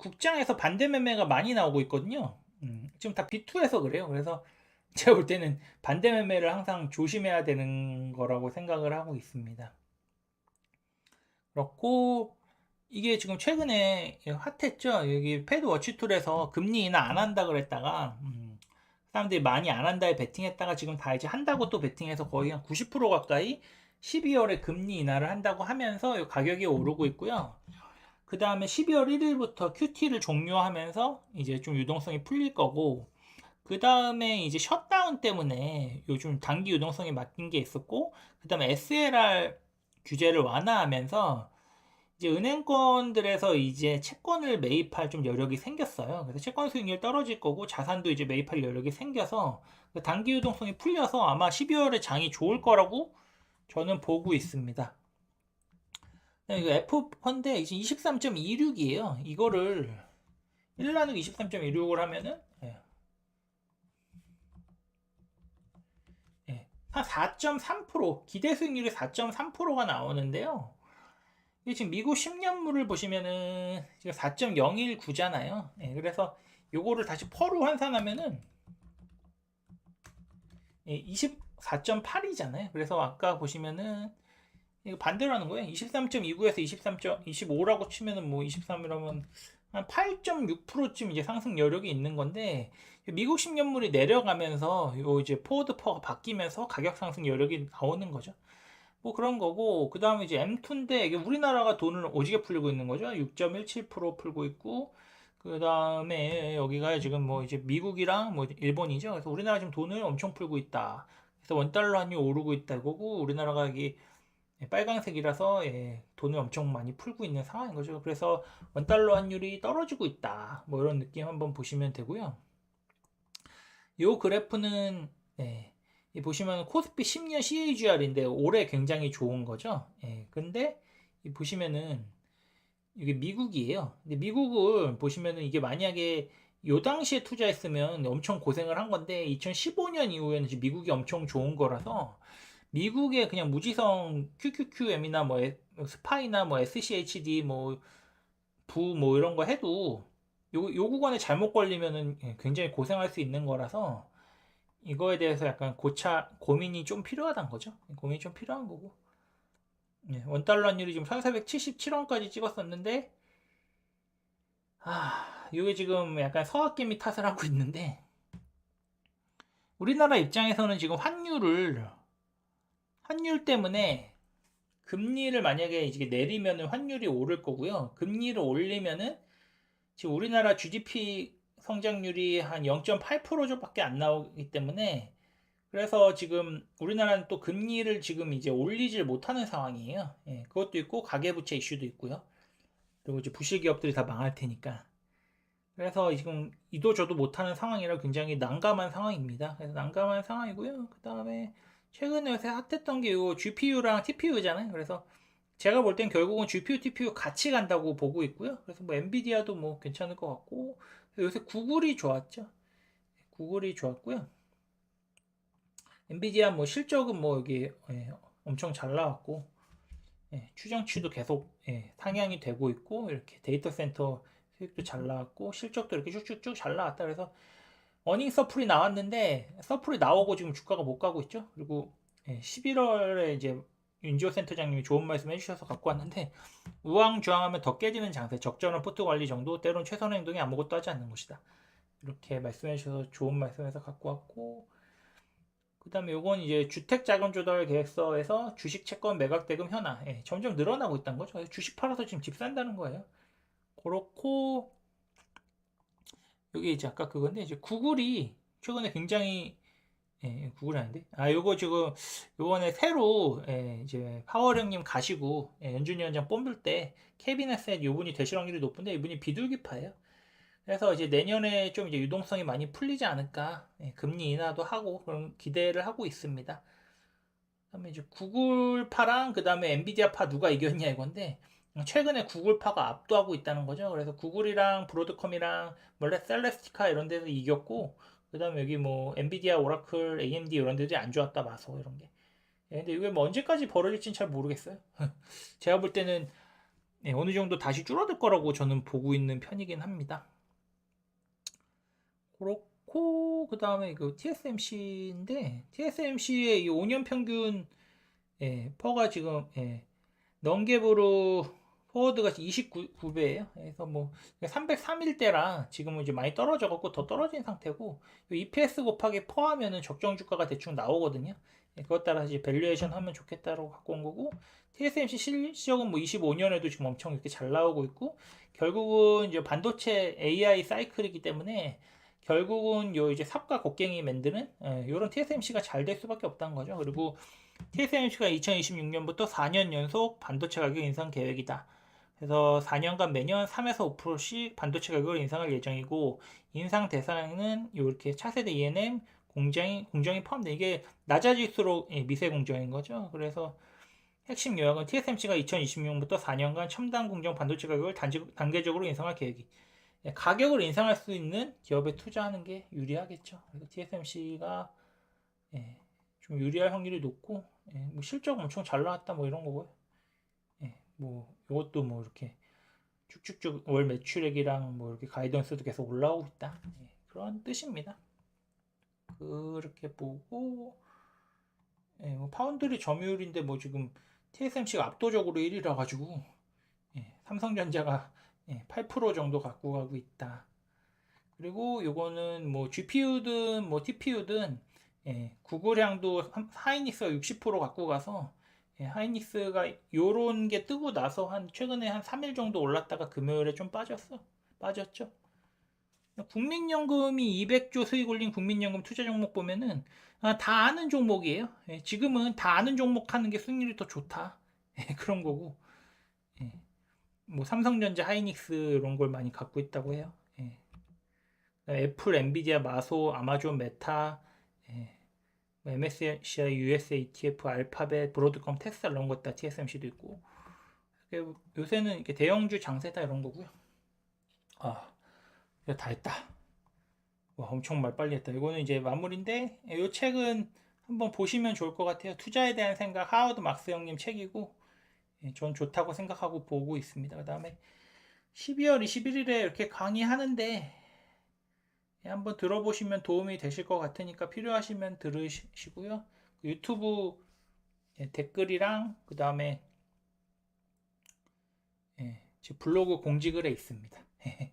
국장에서 반대 매매가 많이 나오고 있거든요. 음, 지금 다 B2에서 그래요. 그래서 제가 볼 때는 반대 매매를 항상 조심해야 되는 거라고 생각을 하고 있습니다. 그렇고 이게 지금 최근에 핫했죠. 여기 패드 워치툴에서 금리 인하 안 한다 그랬다가 음, 사람들이 많이 안 한다에 베팅했다가 지금 다 이제 한다고 또 베팅해서 거의 한 90% 가까이 12월에 금리 인하를 한다고 하면서 이 가격이 오르고 있고요. 그 다음에 12월 1일부터 QT를 종료하면서 이제 좀 유동성이 풀릴 거고 그 다음에 이제 셧다운 때문에 요즘 단기 유동성이 맡긴 게 있었고 그 다음에 SLR 규제를 완화하면서 이제 은행권들에서 이제 채권을 매입할 좀 여력이 생겼어요. 그래서 채권 수익률 떨어질 거고 자산도 이제 매입할 여력이 생겨서 그 단기 유동성이 풀려서 아마 12월에 장이 좋을 거라고 저는 보고 있습니다. 이거 F 펀드 이제 23.26이에요. 이거를 1 나누기 23.16을 하면은 예. 예. 한4.3% 기대 수익률이 4.3%가 나오는데요. 이게 지금 미국 10년물을 보시면은 지금 4.019잖아요. 예, 그래서 요거를 다시 퍼로 환산하면은 예, 24.8이잖아요. 그래서 아까 보시면은 이거 반대로 하는 거예요. 23.29에서 23.25라고 치면은 뭐 23이라면 한 8.6%쯤 이제 상승 여력이 있는 건데 미국 10년물이 내려가면서 요 이제 포워드 퍼가 바뀌면서 가격 상승 여력이 나오는 거죠. 뭐 그런 거고 그 다음에 이제 M2인데 이게 우리나라가 돈을 오지게 풀리고 있는 거죠 6.17% 풀고 있고 그 다음에 여기가 지금 뭐 이제 미국이랑 뭐 일본이죠 그래서 우리나라 지금 돈을 엄청 풀고 있다 그래서 원 달러 환율 오르고 있다 이거고 우리나라가 여기 빨간색이라서 예, 돈을 엄청 많이 풀고 있는 상황인 거죠 그래서 원달러 환율이 떨어지고 있다 뭐 이런 느낌 한번 보시면 되고요 요 그래프는 예, 이 보시면 코스피 10년 CAGR인데 올해 굉장히 좋은 거죠. 예, 근데 이 보시면은 이게 미국이에요. 근데 미국을 보시면은 이게 만약에 요 당시에 투자했으면 엄청 고생을 한 건데 2015년 이후에는 미국이 엄청 좋은 거라서 미국의 그냥 무지성 QQQM이나 뭐 스파이나 뭐 SCHD 뭐 부뭐 이런 거 해도 요, 요 구간에 잘못 걸리면은 예, 굉장히 고생할 수 있는 거라서 이거에 대해서 약간 고차 고민이 좀 필요하단 거죠. 고민이 좀 필요한 거고. 네, 원달러 환율이 지금 1477원까지 찍었었는데 아, 이게 지금 약간 서학개미 탓을 하고 있는데 우리나라 입장에서는 지금 환율을 환율 때문에 금리를 만약에 이제 내리면은 환율이 오를 거고요. 금리를 올리면은 지금 우리나라 GDP 성장률이 한 0.8%밖에 안 나오기 때문에 그래서 지금 우리나라는 또 금리를 지금 이제 올리질 못하는 상황이에요. 예, 그것도 있고 가계부채 이슈도 있고요. 그리고 이제 부실 기업들이 다 망할 테니까. 그래서 지금 이도 저도 못하는 상황이라 굉장히 난감한 상황입니다. 그래서 난감한 상황이고요. 그 다음에 최근에 요새 핫했던 게 요 GPU랑 TPU잖아요. 그래서 제가 볼 땐 결국은 GPU, TPU 같이 간다고 보고 있고요. 그래서 뭐 엔비디아도 뭐 괜찮을 것 같고 요새 구글이 좋았죠. 구글이 좋았고요. 엔비디아 뭐 실적은 뭐 여기 예, 엄청 잘 나왔고 예, 추정치도 계속 예, 상향이 되고 있고 이렇게 데이터 센터 수익도 잘 나왔고 실적도 이렇게 쭉쭉쭉 잘 나왔다 그래서 어닝 서플이 나왔는데 서플이 나오고 지금 주가가 못 가고 있죠. 그리고 11월에 이제 윤지호 센터장님이 좋은 말씀 해주셔서 갖고 왔는데 우왕좌왕하면 더 깨지는 장세 적절한 포트 관리 정도 때론 최선 행동이 아무것도 하지 않는 것이다. 이렇게 말씀해 주셔서 좋은 말씀에서 갖고 왔고 그 다음에 요건 이제 주택 자금 조달 계획서에서 주식 채권 매각 대금 현황. 예, 점점 늘어나고 있다는 거죠. 주식 팔아서 지금 집 산다는 거예요. 그렇고 여기 이제 아까 그건데 이제 구글이 최근에 굉장히 예, 구글 아닌데? 아, 요거 지금, 요번에 새로, 예, 이제, 파워령님 가시고, 예, 연준위 원장 뽑을 때, 캐비넷에 요분이 되실 확률이 높은데, 이분이 비둘기파예요. 그래서 이제 내년에 좀 이제 유동성이 많이 풀리지 않을까, 예, 금리 인하도 하고, 그런 기대를 하고 있습니다. 그 다음에 이제 구글파랑, 그 다음에 엔비디아파 누가 이겼냐 이건데, 최근에 구글파가 압도하고 있다는 거죠. 그래서 구글이랑 브로드컴이랑, 원래 셀레스티카 이런 데서 이겼고, 그 다음에 여기 뭐 엔비디아, 오라클, AMD 이런 데들이 안 좋았다 마소 이런 게. 예, 근데 이게 뭐 언제까지 벌어질지는 잘 모르겠어요. 제가 볼 때는 네, 어느 정도 다시 줄어들 거라고 저는 보고 있는 편이긴 합니다. 그렇고 그 다음에 그 TSMC인데 TSMC의 이 5년 평균 예, 퍼가 지금 예, 넌갭으로 포워드가 29배예요. 그래서 뭐 303일대라 지금은 이제 많이 떨어져 갖고 더 떨어진 상태고 EPS 곱하기 퍼하면은 적정 주가가 대충 나오거든요. 예, 그것 따라 이제 밸류에이션 하면 좋겠다라고 갖고 온 거고 TSMC 실적은 뭐 25년에도 지금 엄청 이렇게 잘 나오고 있고 결국은 이제 반도체 AI 사이클이기 때문에 결국은 요 이제 삽과 곡괭이 만드는 예, 요런 TSMC가 잘 될 수밖에 없다는 거죠. 그리고 TSMC가 2026년부터 4년 연속 반도체 가격 인상 계획이다. 그래서 4년간 매년 3에서 5%씩 반도체 가격을 인상할 예정이고 인상 대상은 이렇게 차세대 ENM 공정이 공정이 포함돼 이게 낮아질수록 예, 미세 공정인 거죠. 그래서 핵심 요약은 TSMC가 2026년부터 4년간 첨단 공정 반도체 가격을 단지, 단계적으로 인상할 계획이. 예, 가격을 인상할 수 있는 기업에 투자하는 게 유리하겠죠. 그래서 TSMC가 예, 좀 유리할 확률이 높고 예, 뭐 실적 엄청 잘 나왔다 뭐 이런 거고요. 예, 뭐 이것도 뭐 이렇게 쭉쭉쭉 월 매출액이랑 뭐 이렇게 가이던스도 계속 올라오고 있다. 예, 그런 뜻입니다. 그렇게 보고 예, 뭐 파운드리 점유율인데 뭐 지금 TSMC가 압도적으로 1위라 가지고 예, 삼성전자가 예, 8% 정도 갖고 가고 있다. 그리고 요거는 뭐 GPU든 뭐 TPU든 예, 구글향도 하이닉스가 60% 갖고 가서 예, 하이닉스가 요런 게 뜨고 나서 한 최근에 한 3일 정도 올랐다가 금요일에 좀 빠졌어. 빠졌죠. 국민연금이 200조 수익 올린 국민연금 투자 종목 보면은 아, 다 아는 종목이에요. 예, 지금은 다 아는 종목 하는 게 수익률이 더 좋다. 예, 그런 거고. 예, 뭐 삼성전자, 하이닉스 이런 걸 많이 갖고 있다고 해요. 예. 애플, 엔비디아, 마소, 아마존, 메타, 예. 뭐 MSCI, US ETF, 알파벳, 브로드컴, 테슬라 이런 것다 TSMC도 있고. 요새는 이렇게 대형주 장세다 이런 거고요. 아, 이거 다 했다. 와, 엄청 말 빨리 했다. 이거는 이제 마무리인데, 이 책은 한번 보시면 좋을 것 같아요. 투자에 대한 생각, 하워드 막스 형님 책이고, 예, 전 좋다고 생각하고 보고 있습니다. 그 다음에 12월 21일에 이렇게 강의하는데, 예, 한번 들어보시면 도움이 되실 것 같으니까 필요하시면 들으시고요. 유튜브 예, 댓글이랑, 그 다음에, 예, 제 블로그 공지글에 있습니다.